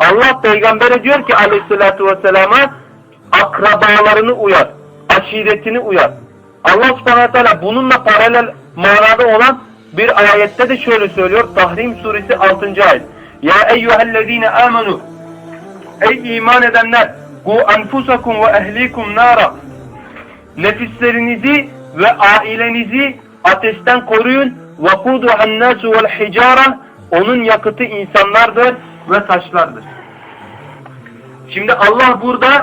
Allah peygambere diyor ki aleyhissalatü vesselama akrabalarını uyar, aşiretini uyar. Allah subhanahu teala bununla paralel manada olan bir ayette de şöyle söylüyor. Tahrim suresi 6. ayet. Ya eyyühellezine amenu Ey iman edenler bu enfusakum ve ehlikum nara nefislerinizi ve ailenizi ateşten koruyun ve kuduhan nasu vel hicara onun yakıtı insanlardır ve taşlardır. Şimdi Allah burada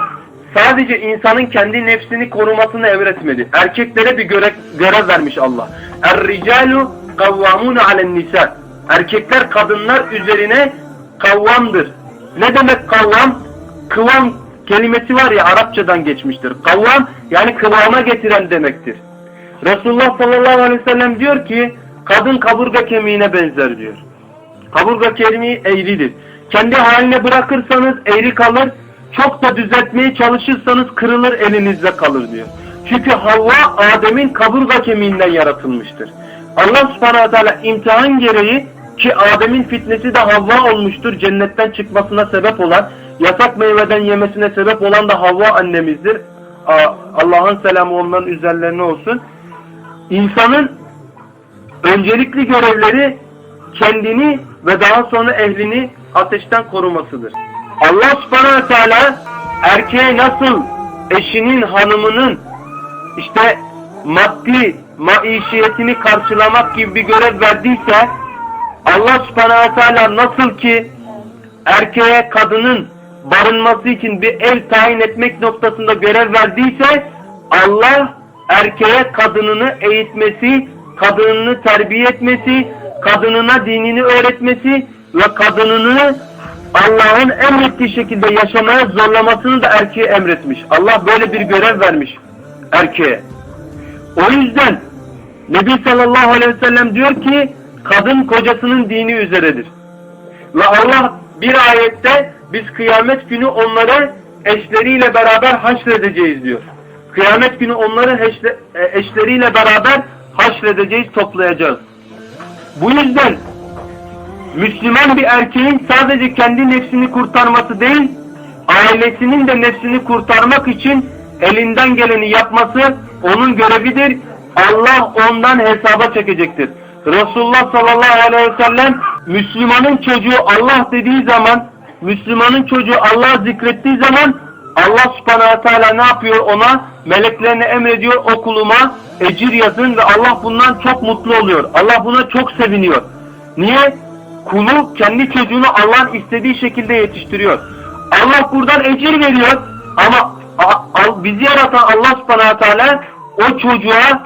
sadece insanın kendi nefsini korumasını emretmedi. Erkeklere bir görev, görev vermiş Allah. Er-ricalu kavvamun alen nisa. Erkekler kadınlar üzerine kavvamdır. Ne demek kavvam? Kıvam kelimesi var ya Arapçadan geçmiştir. Kavvam yani kıvama getiren demektir. Resulullah sallallahu aleyhi ve sellem diyor ki kadın kaburga kemiğine benzer diyor. Kaburga kemiği eğridir. Kendi haline bırakırsanız eğri kalır. Çok da düzeltmeye çalışırsanız kırılır elinizde kalır diyor. Çünkü Havva Adem'in kaburga kemiğinden yaratılmıştır. Allah subhanahu teala imtihan gereği ki Adem'in fitnesi de Havva olmuştur. Cennetten çıkmasına sebep olan, yasak meyveden yemesine sebep olan da Havva annemizdir. Allah'ın selamı onların üzerlerine olsun. İnsanın öncelikli görevleri kendini ve daha sonra ehlini ateşten korumasıdır. Allah subhanahu teala erkeğe nasıl eşinin, hanımının işte maddi maişiyetini karşılamak gibi bir görev verdiyse Allah subhanahu teala nasıl ki erkeğe kadının barınması için bir ev tayin etmek noktasında görev verdiyse Allah erkeğe kadınını eğitmesi, kadınını terbiye etmesi, kadınına dinini öğretmesi ve kadınını Allah'ın emrettiği şekilde yaşamaya zorlamasını da erkeğe emretmiş. Allah böyle bir görev vermiş erkeğe. O yüzden Nebi sallallahu aleyhi ve sellem diyor ki kadın kocasının dini üzeredir. Ve Allah bir ayette biz kıyamet günü onları eşleriyle beraber haşredeceğiz diyor. Kıyamet günü onları e, eşleriyle beraber haşredeceğiz, toplayacağız. Bu yüzden Müslüman bir erkeğin sadece kendi nefsini kurtarması değil, ailesinin de nefsini kurtarmak için elinden geleni yapması onun görevidir. Allah ondan hesaba çekecektir. Resulullah sallallahu aleyhi ve sellem Müslümanın çocuğu Allah dediği zaman, Müslümanın çocuğu Allah zikrettiği zaman Allah subhanahu teala ne yapıyor ona? Meleklerine emrediyor okuluma ecir yazın ve Allah bundan çok mutlu oluyor. Allah buna çok seviniyor. Niye? Kulu kendi çocuğunu Allah'ın istediği şekilde yetiştiriyor. Allah buradan ecir veriyor ama bizi yaratan Allah subhanahu teala o çocuğa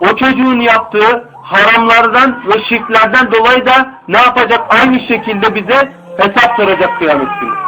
o çocuğun yaptığı haramlardan ve şirklerden dolayı da ne yapacak? Aynı şekilde bize hesap soracak kıyamet günü.